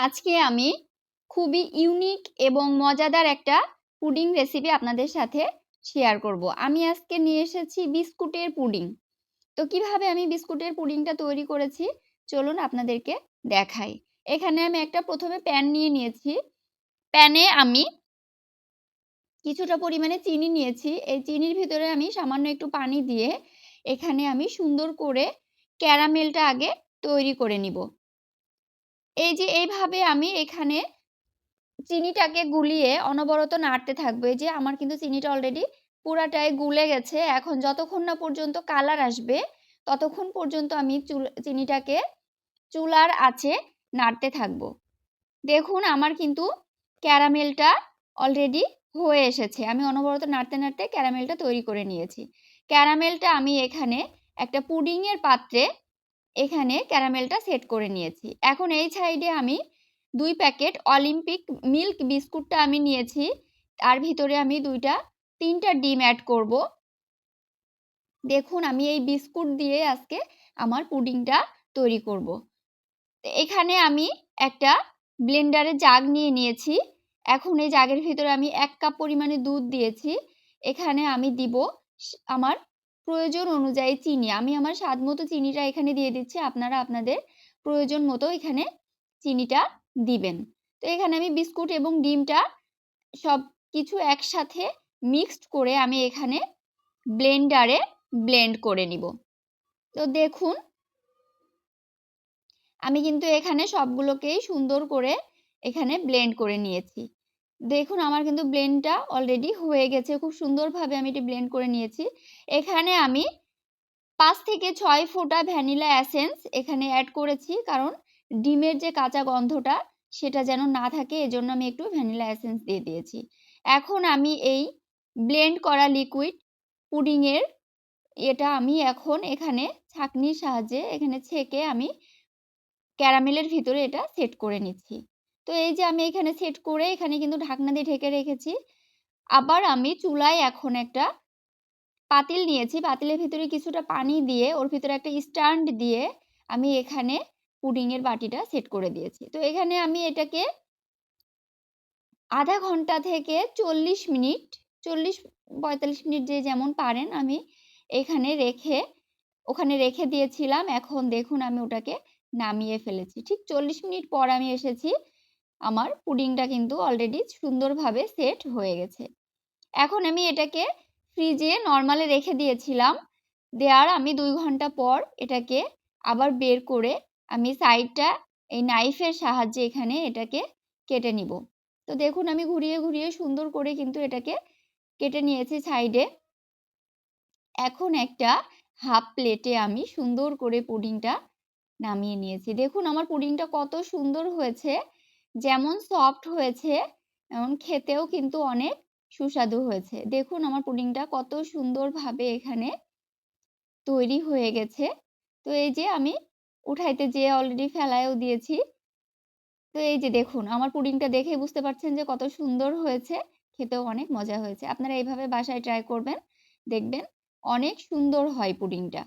আজকে আমি খুবই ইউনিক এবং মজাদার একটা পুডিং রেসিপি আপনাদের সাথে শেয়ার করব। আমি আজকে নিয়ে এসেছি বিস্কুটের পুডিং। তো কীভাবে আমি বিস্কুটের পুডিংটা তৈরি করেছি চলুন আপনাদেরকে দেখাই। এখানে আমি একটা প্রথমে প্যান নিয়ে নিয়েছি। প্যানে আমি কিছুটা পরিমাণে চিনি নিয়েছি। এই চিনির ভিতরে আমি সামান্য একটু পানি দিয়ে এখানে আমি সুন্দর করে ক্যারামেলটা আগে তৈরি করে নিব। এই যে এইভাবে আমি এখানে চিনিটাকে গুলিয়ে অনবরত নাড়তে থাকব। এই যে আমার কিন্তু চিনিটা অলরেডি পুরাটাই গুলে গেছে। এখন যতক্ষণ না পর্যন্ত কালার আসবে ততক্ষণ পর্যন্ত আমি চুল চিনিটাকে চুলার আছে নাড়তে থাকব। দেখুন আমার কিন্তু ক্যারামেলটা অলরেডি হয়ে এসেছে। আমি অনবরত নাড়তে, নাড়তে ক্যারামেলটা তৈরি করে নিয়েছি। ক্যারামেলটা আমি এখানে একটা পুডিংয়ের পাত্রে এখানে ক্যারামেলটা সেট করে নিয়েছি। এখন এই সাইডে আমি দুই প্যাকেট অলিম্পিক মিল্ক বিস্কুটটা আমি নিয়েছি। তার ভিতরে আমি দুইটা, তিনটা ডিম অ্যাড করব। দেখুন, আমি এই বিস্কুট দিয়ে আজকে আমার পুডিংটা তৈরি করব। এখানে আমি একটা ব্লেন্ডারে জাগ নিয়ে নিয়েছি। এখন এই জাগের ভিতরে আমি এক কাপ পরিমাণে দুধ দিয়েছি। এখানে আমি দিব আমার প্রয়োজন অনুযায়ী চিনি। আমি আমার স্বাদ মতো চিনিটা এখানে দিয়ে দিচ্ছি। আপনারা আপনাদের প্রয়োজন মতো এখানে চিনিটা দিবেন। তো এখানে আমি বিস্কুট এবং ডিমটা সব কিছু একসাথে মিক্সড করে আমি এখানে ব্লেন্ডারে ব্লেন্ড করে নিব। তো দেখুন, আমি কিন্তু এখানে সবগুলোকেই সুন্দর করে এখানে ব্লেন্ড করে নিয়েছি। দেখুন, আমার কিন্তু ব্লেন্ডটা অলরেডি হয়ে গেছে। খুব সুন্দরভাবে আমি এটি ব্লেন্ড করে নিয়েছি। এখানে আমি পাঁচ থেকে ছয় ফোঁটা ভ্যানিলা অ্যাসেন্স এখানে অ্যাড করেছি। কারণ ডিমের যে কাঁচা গন্ধটা, সেটা যেন না থাকে, এজন্য আমি একটু ভ্যানিলা অ্যাসেন্স দিয়ে দিয়েছি। এখন আমি এই ব্লেন্ড করা লিকুইড পুডিংয়ের এটা আমি এখন এখানে ছাঁকনির সাহায্যে এখানে ছেঁকে আমি ক্যারামেলের ভিতরে এটা সেট করে নিচ্ছি। তো এই যে আমি এখানে সেট করে এখানে কিন্তু ঢাকনা দিয়ে ঢেকে রেখেছি। আবার আমি চুলায় এখন একটা পাতিল নিয়েছি। পাতিলের ভিতরে কিছুটা পানি দিয়ে, ওর ভিতরে একটা স্ট্যান্ড দিয়ে আমি এখানে পুডিংয়ের বাটিটা সেট করে দিয়েছি। তো এখানে আমি এটাকে আধা ঘণ্টা থেকে চল্লিশ মিনিট, চল্লিশ, পঁয়তাল্লিশ মিনিট যে যেমন পারেন আমি এখানে রেখে, ওখানে রেখে দিয়েছিলাম। এখন দেখুন আমি ওটাকে নামিয়ে ফেলেছি। ঠিক চল্লিশ মিনিট পর আমি এসেছি আমার পুডিংটা কিন্তু অলরেডি সুন্দরভাবে সেট হয়ে গেছে। এখন আমি এটাকে ফ্রিজে নর্মালে রেখে দিয়েছিলাম। দেওয়ার আমি দুই ঘণ্টা পর এটাকে আবার বের করে আমি সাইডটা এই নাইফের সাহায্যে এখানে এটাকে কেটে নিব। তো দেখুন আমি ঘুরিয়ে ঘুরিয়ে সুন্দর করে কিন্তু এটাকে কেটে নিয়েছি সাইডে এখন একটা হাফ প্লেটে আমি সুন্দর করে পুডিংটা নামিয়ে নিয়েছি। দেখুন আমার পুডিংটা কত সুন্দর হয়েছে। যেমন সফট হয়েছে, এমন খেতেও কিন্তু অনেক সুস্বাদু হয়েছে। দেখুন আমার পুডিংটা কত সুন্দরভাবে এখানে তৈরি হয়ে গেছে। তো এই যে আমি উঠাইতে যেয়ে অলরেডি ফেলায়ও দিয়েছি, তো এই যে দেখুন আমার পুডিংটা দেখে বুঝতে পারছেন যে কত সুন্দর হয়েছে, খেতেও অনেক মজা হয়েছে। আপনারা এইভাবে বাসায় ট্রাই করবেন, দেখবেন অনেক সুন্দর হয় পুডিংটা।